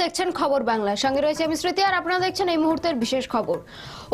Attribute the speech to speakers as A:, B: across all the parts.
A: দেখছেন খবর বাংলা। সঙ্গে রয়েছে আমি স্মৃতি, আর আপনারা দেখছেন এই মুহূর্তের বিশেষ খবর।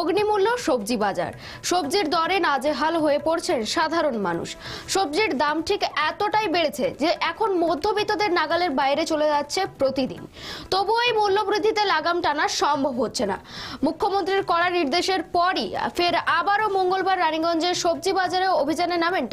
A: অগ্নিমূল্য সবজি বাজার। সবজির দরে নাজেহাল হয়ে পড়ছেন সাধারণ মানুষ। সবজির দাম ঠিক এতটাই বেড়েছে যে এখন মধ্যবিত্তদের নাগালের বাইরে চলে যাচ্ছে প্রতিদিন। তবুও এই মূল্যবৃদ্ধিতে লাগাম টানা সম্ভব হচ্ছে না। মুখ্যমন্ত্রীর কড়া নির্দেশের পরই ফের আবারও মঙ্গলবার রানীগঞ্জের সবজি বাজারে অভিযানে নামেন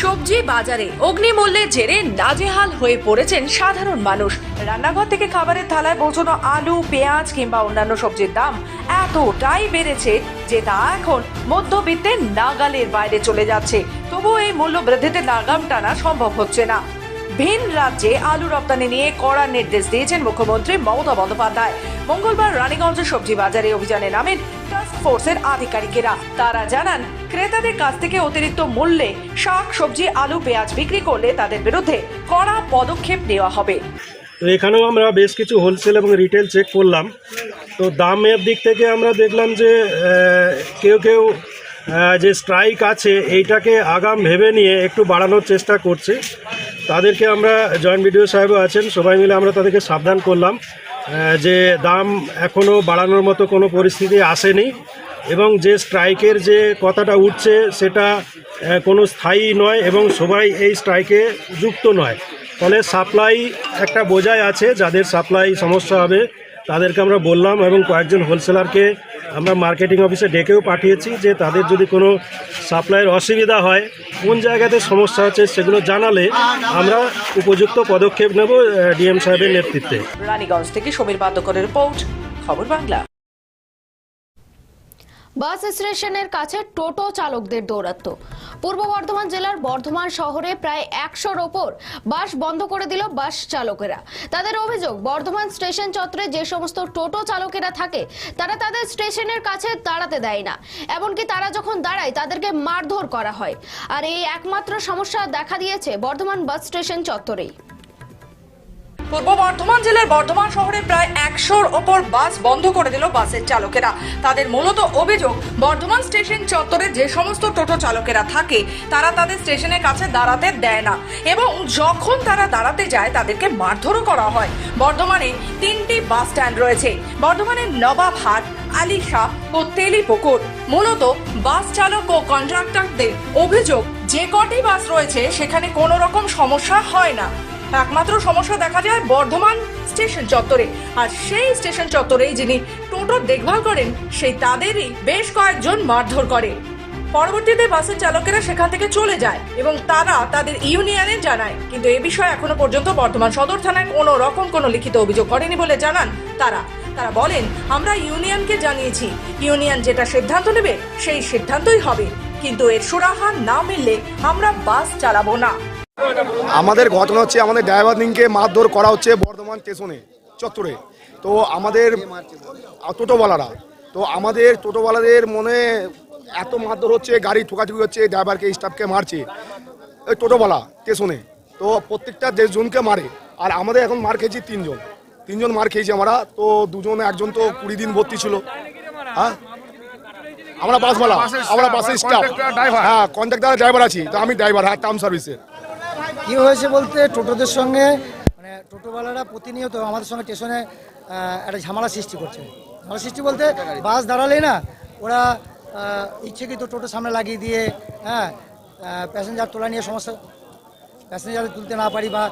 B: সবজি বাজারে অগ্নিমূল্যের জেরে নাজেহাল হয়ে পড়েছেন সাধারণ মানুষ। রান্নাঘর থেকে খাবারের থালায় পৌঁছানো আলু, পেঁয়াজ কিংবা অন্যান্য সবজির দাম এতটাই বেড়েছে যে তা এখন মধ্যবিত্তের নাগালের বাইরে চলে যাচ্ছে। তবুও এই মূল্য বৃদ্ধিতে লাগাম টানা সম্ভব হচ্ছে না। ভিন রাজ্যে আলু রপ্তানি নিয়ে কড়া নির্দেশ দিয়েছেন মুখ্যমন্ত্রী মমতা বন্দ্যোপাধ্যায়। মঙ্গলবার রানীগঞ্জ সবজি বাজারে অভিযানে নামেন টাস্ক ফোর্সের আধিকারিকেরা। তারা জানান, ক্রেতাদের কাছ থেকে অতিরিক্ত মূল্যে শাক, সবজি, আলু, পেঁয়াজ বিক্রি করলে তাদের বিরুদ্ধে কড়া পদক্ষেপ নেওয়া হবে।
C: এখানেও আমরা বেশ কিছু হোলসেল এবং রিটেল চেক করলাম। তো দামের দিক থেকে আমরা দেখলাম যে কেউ কেউ যে স্ট্রাইক আছে, এইটাকে আগাম ভেবে নিয়ে একটু বাড়ানোর চেষ্টা করছে। তাদেরকে আমরা জয়েন্ট বিডিও সাহেবও আছেন, সবাই মিলে আমরা তাদেরকে সাবধান করলাম যে দাম এখনও বাড়ানোর মতো কোনো পরিস্থিতি আসেনি এবং যে স্ট্রাইকের যে কথাটা উঠছে সেটা কোনো স্থায়ী নয় এবং সবাই এই স্ট্রাইকে যুক্ত নয়। ফলে সাপ্লাই একটা বোঝায় আছে, যাদের সাপ্লাই সমস্যা হবে তাদেরকে আমরা বললাম এবং কয়েকজন হোলসেলারকে আমরা মার্কেটিং অফিসে ডেকেও পাঠিয়েছি যে তাদের যদি কোনো সাপ্লাইয়ের অসুবিধা হয়, কোন জায়গাতে সমস্যা আছে সেগুলো জানালে আমরা উপযুক্ত পদক্ষেপ নেব ডিএম সাহেবের নেতৃত্বে।
B: রানীগঞ্জ থেকে সমীর বাদ্যকরের রিপোর্ট, খবর বাংলা।
A: বাস স্টেশনের কাছে টোটো চালকদের দৌরাত্ম পূর্ব বর্ধমান জেলার বর্ধমান শহরে প্রায় একশোর ওপর বাস বন্ধ করে দিল বাস চালকেরা। তাদের অভিযোগ, বর্ধমান স্টেশন চত্বরে যে সমস্ত টোটো চালকেরা থাকে, তারা তাদের স্টেশনের কাছে দাঁড়াতে দেয় না। এমনকি তারা যখন দাঁড়ায়, তাদেরকে মারধর করা হয়। আর এই একমাত্র সমস্যা দেখা দিয়েছে বর্ধমান বাস স্টেশন চত্বরেই।
B: পূর্ব বর্ধমান জেলার বর্ধমান শহরে প্রায় একশোর ওপর বাস বন্ধ করে দিল বাসের চালকেরা। তাদের মূলত অভিযোগ, বর্ধমান স্টেশন চত্বরে যে সমস্ত টোটো চালকেরা থাকে, তারা তাদের স্টেশনের কাছে দাঁড়াতে দেয় না এবং যখন তারা দাঁড়াতে যায়, তাদেরকে মারধরও করা হয়। বর্ধমানে তিনটি বাস স্ট্যান্ড রয়েছে। বর্ধমানের নবাবহাট আলিশা ও তেলিপুকুর মূলত বাস চালক ও কন্ট্রাক্টরদের অভিযোগ, যে কটি বাস রয়েছে, সেখানে কোনো রকম সমস্যা হয় না। একমাত্র সমস্যা দেখা যায় বর্ধমান স্টেশন চত্বরে। আর সেই স্টেশন চত্বরেই যিনি টোটোর দেখভাল করেন, সেই তাদেরই বেশ কয়েকজন মারধর করে। পরবর্তীতে বাসের চালকেরা সেখান থেকে চলে যায় এবং তারা তাদের ইউনিয়নে জানায়। কিন্তু এ বিষয়ে এখনও পর্যন্ত বর্ধমান সদর থানায় কোনো রকম কোনো লিখিত অভিযোগ করেনি বলে জানান তারা। তারা বলেন, আমরা ইউনিয়নকে জানিয়েছি। ইউনিয়ন যেটা সিদ্ধান্ত নেবে, সেই সিদ্ধান্তই হবে। কিন্তু এর সুরাহা না মিললে আমরা বাস চালাবো না।
D: আমাদের ঘটনা হচ্ছে আমাদের ড্রাইভার দিনকে মারধর করা হচ্ছে বর্ধমান স্টেশনে চত্বরে। তো আমাদের টোটোওয়ালারা তো আমাদের টোটোওয়ালাদের মনে এত মারধর হচ্ছে গাড়ি ঠোকাঠুকি হচ্ছে ড্রাইভারকে স্টাফকে মারছে ওই টোটোওয়ালা স্টেশনে। তো প্রত্যেকটা দেশজনকে মারে আর আমাদের এখন মার খেয়েছি তিনজন। তিনজন মার খেয়েছি আমরা তো দুজন একজন তো কুড়ি দিন ভর্তি ছিল। হ্যাঁ? আমরা বাসওয়ালা আমরা বাসের স্টাফ হ্যাঁ কন্ট্রাক্টার ড্রাইভার আছি তো আমি ড্রাইভার হ্যাঁ টার্ম সার্ভিসের
E: কি হয়েছে বলতে টোটোদের সঙ্গে মানে টোটোওয়ালারা প্রতিনিয়ত আমাদের সঙ্গে স্টেশনে একটা ঝামেলা সৃষ্টি করছে। ঝামেলা সৃষ্টি বলতে বাস দাঁড়ালেই না, ওরা ইচ্ছেকৃত টোটো সামনে লাগিয়ে দিয়ে হ্যাঁ প্যাসেঞ্জার তোলা নিয়ে সমস্যা প্যাসেঞ্জার তুলতে না পারি বা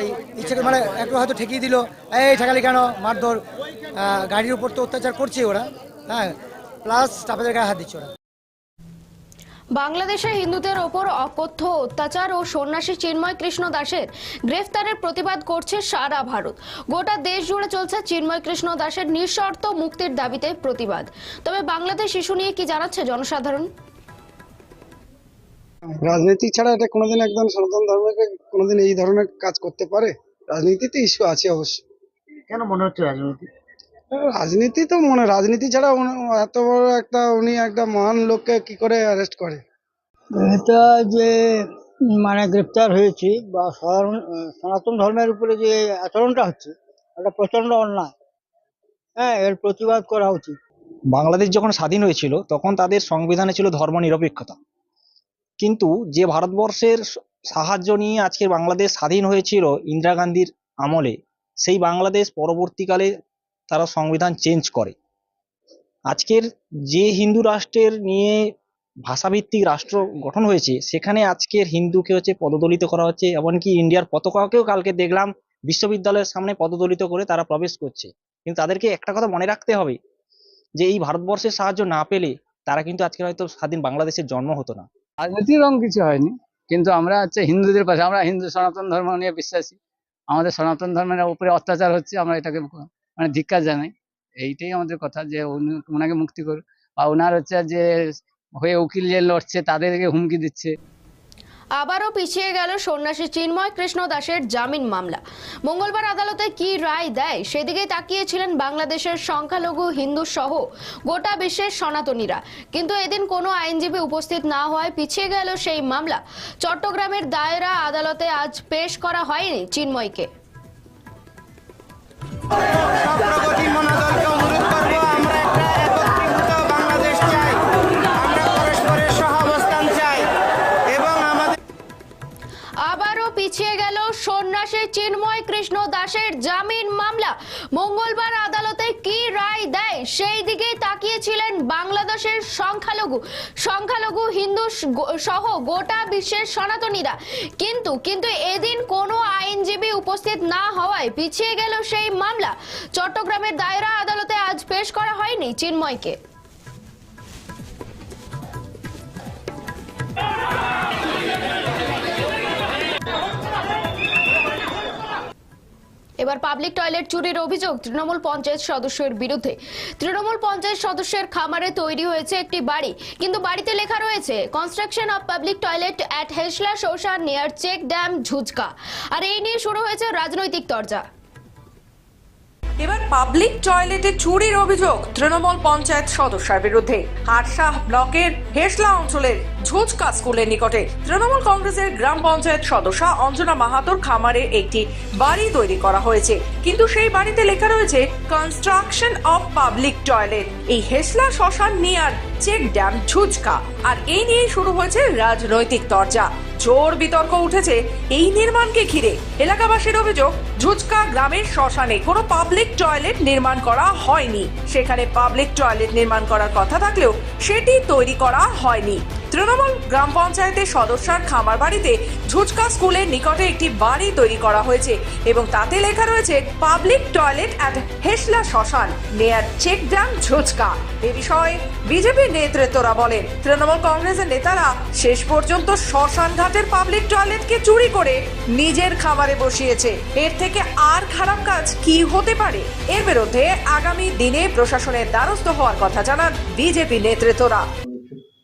E: এই ইচ্ছে করে মানে একটু হয়তো ঠেকিয়ে দিল, এই ঠেকালি কেন, মারধর গাড়ির উপর তো অত্যাচার করছে ওরা হ্যাঁ প্লাস স্টাফেদের গায়ে হাত দিচ্ছে ওরা।
A: বাংলাদেশে হিন্দুদের ওপর অকথ্য অত্যাচার ও সন্ন্যাসী চিন্ময় কৃষ্ণ দাসের গ্রেফতারের প্রতিবাদ করছে সারা ভারত। গোটা দেশ জুড়ে চলছে চিন্ময় কৃষ্ণ দাসের নিঃশর্ত মুক্তির দাবিতে প্রতিবাদ। তবে বাংলাদেশ শিশু নিয়ে কি জানাচ্ছে জনসাধারণ?
F: রাজনীতি ছাড়া এটা কোনোদিন একদম সনাতন ধর্মকে কোনোদিন এই ধরনের কাজ করতে পারে? রাজনীতিতে ইস্যু আছে অবশ্য
G: কেন মনে হচ্ছে রাজনীতি?
F: রাজনীতি তো মনে রাজনীতি ছাড়া এত বড় একটা উনি একটা মহান লোককে কি করে অ্যারেস্ট করে?
G: এটা যে মানে গ্রেপ্তার হয়েছি বা সাধারণ সনাতন ধর্মের উপরে যে আচরণটা হচ্ছে এটা প্রচণ্ড অন্যায়। হ্যাঁ এর প্রতিবাদ করা উচিত।
H: বাংলাদেশ যখন স্বাধীন হয়েছিল তখন তাদের সংবিধানে ছিল ধর্ম নিরপেক্ষতা কিন্তু যে ভারতবর্ষের সাহায্য নিয়ে আজকে বাংলাদেশ স্বাধীন হয়েছিল ইন্দিরা গান্ধীর আমলে সেই বাংলাদেশ পরবর্তীকালে তারা সংবিধান চেঞ্জ করে। আজকের যে হিন্দু রাষ্ট্রের নিয়ে ভাষাভিত্তিক রাষ্ট্র গঠন হয়েছে, সেখানে আজকের হিন্দুকে হচ্ছে পদদলিত করা হচ্ছে, এমনকি ইন্ডিয়ার পতাকাকেও কালকে দেখলাম বিশ্ববিদ্যালয়ের সামনে পদদলিত করে তারা প্রবেশ করছে। কিন্তু তাদেরকে একটা কথা মনে রাখতে হবে, যে এই ভারতবর্ষের সাহায্য না পেলে তারা কিন্তু আজকে হয়তো স্বাধীন বাংলাদেশের জন্ম হতো না।
I: রাজনীতির রং কিছু হয়নি, কিন্তু আমরা হচ্ছে হিন্দুদের পাশে, আমরা হিন্দু সনাতন ধর্ম নিয়ে বিশ্বাসী। আমাদের সনাতন ধর্মের উপরে অত্যাচার হচ্ছে, আমরা এটাকে মানে ধিক্কার জানাই এইটাই আমাদের কথা যে ওনাকে মুক্তি করুন বা ওনার হচ্ছে যে হয়ে উকিল যে লড়ছে তাদেরকে হুমকি দিচ্ছে।
A: আবারও পিছিয়ে গেল সন্ন্যাসী চিন্ময় কৃষ্ণ দাসের জামিন মামলা। মঙ্গলবার আদালতে কি রায় দেয় সেদিকেই তাকিয়েছিলেন বাংলাদেশের সংখ্যালঘু হিন্দু সহ গোটা বিশ্বের সনাতনীরা। কিন্তু এদিন কোনো আইনজীবী উপস্থিত না হওয়ায় পিছিয়ে গেল সেই মামলা। চট্টগ্রামের দায়রা আদালতে আজ পেশ করা হয়নি চিন্ময়কে। তাকিয়েছিলেন বাংলাদেশের সংখ্যালঘু। সংখ্যালঘু, হিন্দু সহ গোটা বিশ্বের সনাতনীরা। কিন্তু কিন্তু এদিন কোনো আইনজীবী উপস্থিত না হওয়ায় পিছিয়ে গেল সেই মামলা। চট্টগ্রামের দায়রা আদালতে আজ পেশ করা হয়নি চিন্ময়কে। এবার পাবলিক টয়লেট চুরির অভিযোগ তৃণমূল পঞ্চায়েত সদস্যের বিরুদ্ধে। তৃণমূল পঞ্চায়েত সদস্যের খামারে তৈরি হয়েছে একটি বাড়ি, কিন্তু বাড়িতে লেখা রয়েছে construction of public toilet at Hesla শোষা near check dam ঝুজকা আর এই নিয়ে শুরু হয়েছে রাজনৈতিক তরজা।
B: এবার পাবলিক টয়লেটে চুরির অভিযোগ তৃণমূল পঞ্চায়েত সদস্যের বিরুদ্ধে। হাটশাহ ব্লকের হেসলা অঞ্চলের ঝুঁচকা স্কুলের নিকটে। তৃণমূল কংগ্রেসের গ্রাম পঞ্চায়েত সদস্য অঞ্জনা মাহাতোর খামারে একটি বাড়ি তৈরি করা হয়েছে। কিন্তু সেই বাড়িতে লেখা রয়েছে কনস্ট্রাকশন অফ পাবলিক টয়লেট এই হেসলা, শ্মশান নিয়ার চেক ড্যাম ঝুঁচকা আর এই নিয়েই শুরু হয়েছে রাজনৈতিক তরজা। জোর বিতর্ক উঠেছে এই নির্মাণকে ঘিরে। এলাকাবাসীর অভিযোগ ঝুচকা গ্রামের শ্মশানে কোনো পাবলিক টয়লেট নির্মাণ করা হয়নি। সেখানে পাবলিক টয়লেট নির্মাণ করার কথা থাকলেও সেটি তৈরি করা হয়নি। তৃণমূল গ্রাম পঞ্চায়েতের সদস্যার খামার বাড়িতে ঝুচকা স্কুলের নিকটে একটি বাড়ি তৈরি করা হয়েছে এবং তাতে লেখা রয়েছে, পাবলিক টয়লেট অ্যাট হেসলা শ্মশান, নেয়ার চেক ড্যাম ঝুচকা। এ বিষয়ে বিজেপির নেতৃত্বরা বলেন, তৃণমূল কংগ্রেসের নেতারা শেষ পর্যন্ত শ্মশান ঘাটের পাবলিক টয়লেটকে চুরি করে নিজের খামারে বসিয়েছে। এর থেকে আর খারাপ কাজ কি হতে পারে? এর বিরুদ্ধে আগামী দিনে প্রশাসনের দ্বারস্থ হওয়ার কথা জানান বিজেপি নেতৃত্বরা।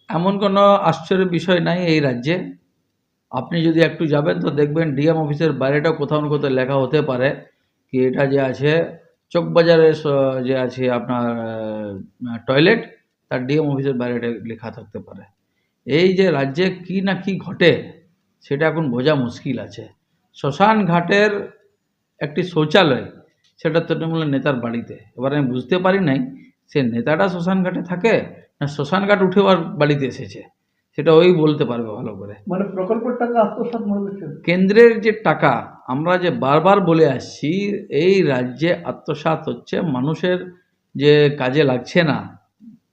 J: এমন কোনো আশ্চর্যের বিষয় নাই এই রাজ্যে। আপনি যদি একটু যাবেন তো দেখবেন ডিএম অফিসের বাইরেটা কোথাও না কোথাও লেখা হতে পারে কি এটা যে আছে চকবাজারে স- যে আছে আপনার টয়লেট, তার ডিএম অফিসের বাইরেটা লেখা থাকতে পারে। এই যে রাজ্যে কি না কি ঘটে সেটা এখন বোঝা মুশকিল আছে। শ্মশান ঘাটের একটি শৌচালয়, সেটা তৃণমূলের নেতার বাড়িতে। এবার আমি বুঝতে পারি নাই, সে নেতাটা শ্মশান ঘাটে থাকে শ্মশান ঘাট উঠে ওর বাড়িতে এসেছে। সেটা ওই বলতে পারবে ভালো করে।
I: মানে প্রকল্পের টাকা আত্মসাত মনে
J: কেন্দ্রের যে টাকা আমরা যে বারবার বলে আসছি এই রাজ্যে আত্মসাত হচ্ছে মানুষের যে কাজে লাগছে না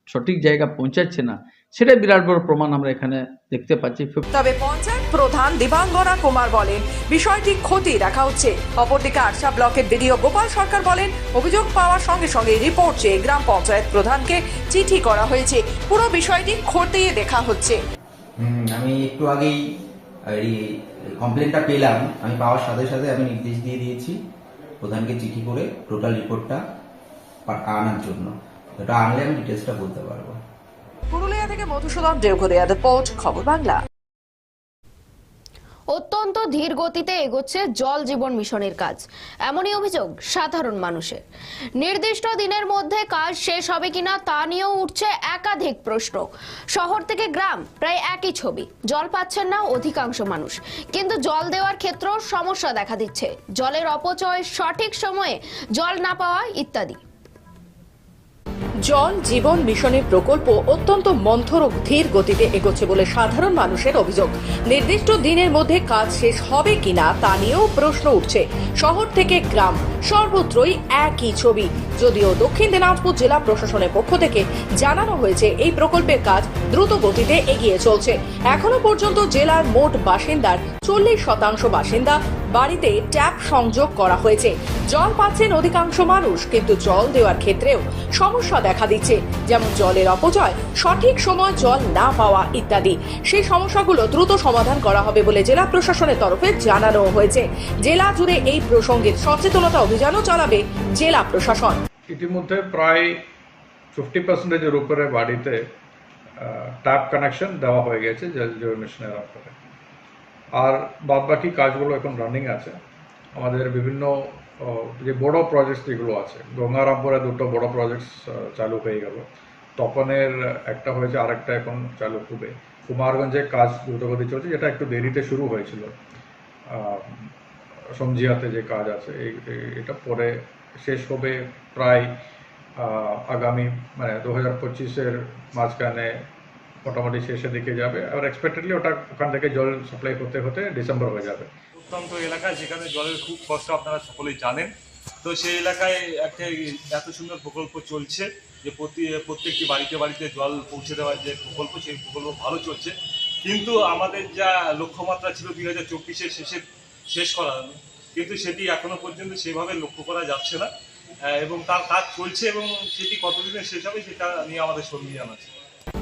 J: সঠিক জায়গা পৌঁছাচ্ছে না সেটা বিরাট বড় প্রমাণ আমরা এখানে দেখতে পাচ্ছি।
B: তবে পঞ্চায়েত প্রধান দিবাঙ্গনা কুমার বলেন বিষয়টি ক্ষতি দেখা হচ্ছে। অপরদিকে আরশা ব্লকের বিডিও গোপাল সরকার বলেন অভিযোগ পাওয়ার সঙ্গে সঙ্গে রিপোর্ট চেয়ে গ্রাম পঞ্চায়েত প্রধানকে চিঠি করা হয়েছে। পুরো বিষয়টি খতিয়ে দেখা হচ্ছে।
K: আমি একটু আগেই এই কমপ্লেনটা পেলাম। আমি পাওয়ার সাথে সাথে আমি নির্দেশ দিয়ে দিয়েছি প্রধানকে চিঠি করে টোটাল রিপোর্টটা আনার জন্য। এটা আনলে আমি ডিটেলসটা বলতে পারব।
B: থেকে মধুসূদন দেওঘরিয়া, রিপোর্ট, খবর বাংলা।
A: অত্যন্ত ধীর গতিতে এগোচ্ছে জল জীবন মিশনের কাজ। এমনই অভিযোগ সাধারণ মানুষের। নির্দিষ্ট দিনের মধ্যে কাজ শেষ হবে কিনা তা নিয়েও উঠছে একাধিক প্রশ্ন। শহর থেকে গ্রাম, প্রায় একই ছবি। জল পাচ্ছেন না অধিকাংশ মানুষ। কিন্তু জল দেওয়ার ক্ষেত্রেও সমস্যা দেখা দিচ্ছে। জলের অপচয় সঠিক সময়ে জল না পাওয়া ইত্যাদি।
B: জল জীবন মিশনের প্রকল্প অত্যন্ত মন্থর ও ধীর গতিতে এগোচ্ছে বলে সাধারণ মানুষের অভিযোগ। নির্দিষ্ট দিনের মধ্যে কাজ শেষ হবে কিনা তা নিয়েও প্রশ্ন উঠছে। শহর থেকে গ্রাম, সর্বত্রই একই ছবি। যদিও দক্ষিণ দিনাজপুর জেলা প্রশাসনের পক্ষ থেকে জানানো হয়েছে, এই প্রকল্পের কাজ দ্রুত গতিতে এগিয়ে চলছে। এখনও পর্যন্ত জেলার মোট বাসিন্দার চল্লিশ শতাংশ বাসিন্দা বাড়িতে ট্যাপ সংযোগ করা হয়েছে। জল পাচ্ছেন অধিকাংশ মানুষ, কিন্তু জল দেওয়ার ক্ষেত্রেও সমস্যা দেখা দিচ্ছে। যেমন জলের অপচয়, সঠিক সময় জল না পাওয়া ইত্যাদি। সেই সমস্যাগুলো দ্রুত সমাধান করা হবে বলে জেলা প্রশাসনের তরফে জানানো হয়েছে। জেলা জুড়ে এই প্রসঙ্গে সচেতনতা অভিযানও চালাবে জেলা প্রশাসন।
L: ইতিমধ্যে প্রায় ফিফটি পার্সেন্টেজের উপরে বাড়িতে ট্যাপ কানেকশন দেওয়া হয়ে গেছে জল জীবন মিশনের আন্ডারে আর বাদবাকি কাজগুলো এখন রানিং আছে। আমাদের বিভিন্ন যে বড় প্রজেক্টস যেগুলো আছে গঙ্গারামপুরে দুটো বড় প্রজেক্টস চালু হয়ে গেল। তপনের একটা হয়েছে আরেকটা এখন চালু হবে। কুমারগঞ্জে কাজ দ্রুতগতি চলছে যেটা একটু দেরিতে শুরু হয়েছিল। আহ, সমজিয়াতে যে কাজ আছে এটা পরে শেষ হবে প্রায় আগামী মানে দু হাজার পঁচিশের মাঝখানে মোটামুটি শেষের দিকে যাবে। আর এক্সপেক্টেডলি ওটা ওখান থেকে জল সাপ্লাই করতে হতে ডিসেম্বর হয়ে যাবে।
M: প্রত্যন্ত এলাকায় যেখানে জলের খুব কষ্ট আপনারা সকলেই জানেন। তো সেই এলাকায় একটা এত সুন্দর প্রকল্প চলছে যে প্রতি, প্রত্যেকটি বাড়িতে বাড়িতে জল পৌঁছে দেওয়ার যে প্রকল্প, সেই প্রকল্প ভালো চলছে। কিন্তু আমাদের যা লক্ষ্যমাত্রা ছিল দুই হাজার চব্বিশের শেষে শেষ করার কিন্তু সেটি এখনও পর্যন্ত সেভাবে লক্ষ্য করা যাচ্ছে না। এবং তার কাজ চলছে এবং সেটি কতদিনে শেষ হবে সেটা নিয়ে আমাদের সন্দিহান আছে।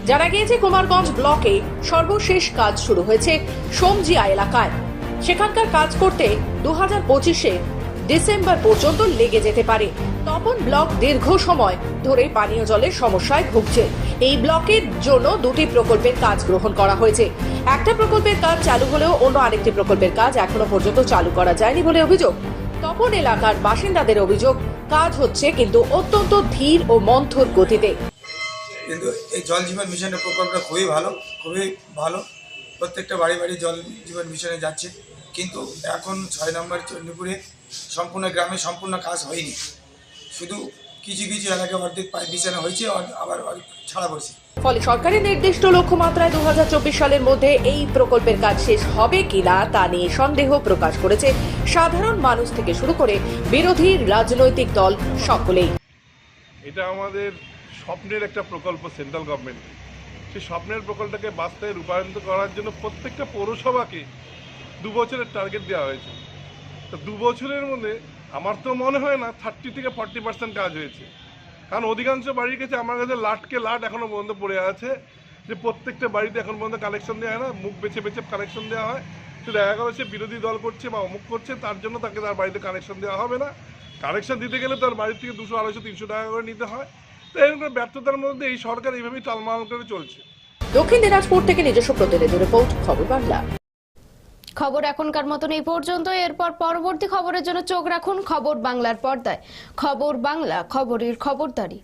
B: জানা গিয়েছে, কুমারগঞ্জ ব্লকে সর্বশেষ কাজ শুরু হয়েছে সমজিয়া এলাকায়। সেখানকার কাজ করতে দু হাজার পঁচিশে ডিসেম্বর পর্যন্ত লেগে যেতে পারে। তপন ব্লক দীর্ঘ সময় ধরে পানীয় জলের সমস্যায় ভুগছে। এই ব্লকের জন্য দুটি প্রকল্পের কাজ গ্রহণ করা হয়েছে। একটা প্রকল্পের কাজ চালু হলেও অন্য আরেকটি প্রকল্পের কাজ এখনও পর্যন্ত চালু করা যায়নি বলে অভিযোগ। তপন এলাকার বাসিন্দাদের অভিযোগ, কাজ হচ্ছে কিন্তু অত্যন্ত ধীর ও মন্থর গতিতে।
N: কিন্তু এই জল জীবন মিশনের প্রকল্পটা খুবই ভালো খুবই ভালো। প্রত্যেকটা বাড়ি বাড়ি জল জীবন মিশনে যাচ্ছে। কিন্তু এখন ছয় নম্বর চণ্ডীপুরে সম্পূর্ণ গ্রামে সম্পূর্ণ কাজ হয়নি। শুধু কিছু কিছু এলাকায় অর্ধেক পাইপ বিছানো হয়েছে আবার অনেক ছাড়া পড়ছে।
B: ফলে সরকারের নির্দিষ্ট লক্ষ্যমাত্রায় দু হাজার চব্বিশ সালের মধ্যে এই প্রকল্পের কাজ শেষ হবে কিনা তা নিয়ে সন্দেহ প্রকাশ করেছে সাধারণ মানুষ থেকে শুরু করে বিরোধী রাজনৈতিক দল সকলেই।
M: এটা আমাদের স্বপ্নের একটা প্রকল্প সেন্ট্রাল গভর্নমেন্টের সেই স্বপ্নের প্রকল্পটাকে বাস্তবে রূপায়িত করার জন্য প্রত্যেকটা পৌরসভাকে দু বছরের টার্গেট দেওয়া হয়েছে। তো দু বছরের মধ্যে আমার তো মনে হয় না থার্টি থেকে ফর্টি পার্সেন্ট কাজ হয়েছে। কারণ অধিকাংশ বাড়ির কাছে আমার কাছে লাটকে লাট এখনও পর্যন্ত পড়ে আছে যে প্রত্যেকটা বাড়িতে এখন পর্যন্ত কালেকশন দেওয়া হয় না, মুখ বেছে বেছে কালেকশন দেওয়া হয়। তো দেখা গেল সে বিরোধী দল করছে বা অমুক করছে, তার জন্য তাকে তার বাড়িতে কানেকশন দেওয়া হবে না। কানেকশন দিতে গেলে তার বাড়ি থেকে দুশো, আড়াইশো, তিনশো টাকা করে নিতে হয়। তো ব্যর্থতার মধ্যে এই সরকার এইভাবেই টালমাল করে চলছে।
B: দক্ষিণ দিনাজপুর থেকে নিজস্ব প্রতিনিধি রিপোর্ট খবর বাংলা।
A: খবর এখনকার মতন এই পর্যন্ত। এরপর পরবর্তী খবরের জন্য চোখ রাখুন খবর বাংলার পর্দায়। খবর বাংলা খবরের খবরদারি।